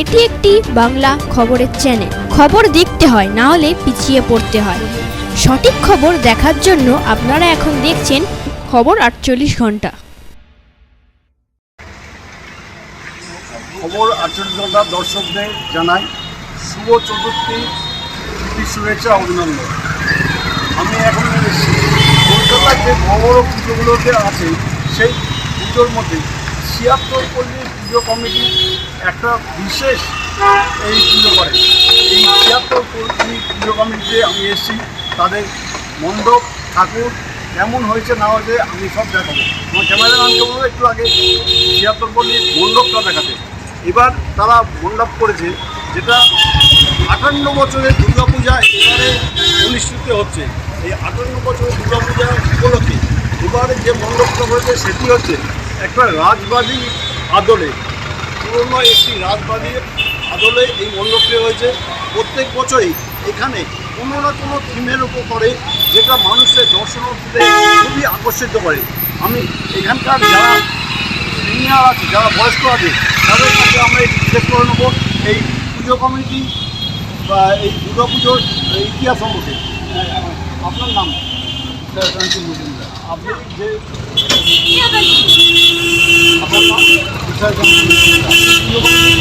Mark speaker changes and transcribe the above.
Speaker 1: এটি একটি বাংলা খবরের চ্যানেল খবর দেখতে হয়, না হলে পিছিয়ে পড়তে হয়। সঠিক খবর দেখার জন্য আপনারা এখন দেখছেন খবর আটচল্লিশ ঘণ্টা।
Speaker 2: খবর আটচল্লিশ ঘণ্টা দর্শকদের জানাই, শুভ চতুর্থী শুভেচ্ছা, অভিনন্দন। আমি এখন কলকাতার যে বড় বড় পুজোগুলোতে আছে, সেই পুজোর মধ্যে ছিয়াত্তর পল্লী পুজো কমিটি একটা বিশেষ এই পুজো করে। এই ছিয়াত্তর পুজো কমিটিতে আমি এসেছি। তাদের মণ্ডপ, ঠাকুর কেমন হয়েছে না হয়েছে, আমি সব দেখাবো। আমার ক্যামেরাম্যানকে বলব, একটু আগে ছিয়াত্তর পল্লীর মণ্ডপটা দেখাতে। এবার তারা মণ্ডপ করেছে, যেটা আটান্ন বছরের দুর্গাপূজা এবারে অনুষ্ঠিত হচ্ছে। এই আটান্ন বছরের দুর্গাপূজা উপলক্ষে এবারে যে মণ্ডপটা হয়েছে, সেটি হচ্ছে একটা রাজবাড়ি আদলে পুরনো একটি রাজবাড়ির আদলে এই মণ্ডপটি হয়েছে। প্রত্যেক বছরই এখানে কোনো না কোনো থিমের উপর করে যেটা মানুষের দর্শনার্থীদের খুবই আকর্ষিত করে। আমি এখানকার যারা সিনিয়র আছে যারা বয়স্ক আছে তাদের কাছে আমরা একটু জিজ্ঞেস করে নেব। এই পুজো কমিটি বা এই দুর্গা পুজোর ইতিহাস সম্পর্কে। আপনার নাম? মজুমদার। আপনি যে আপনার নাম বিসর্জন মজুমদার। পুজো কমিটি কে হয়?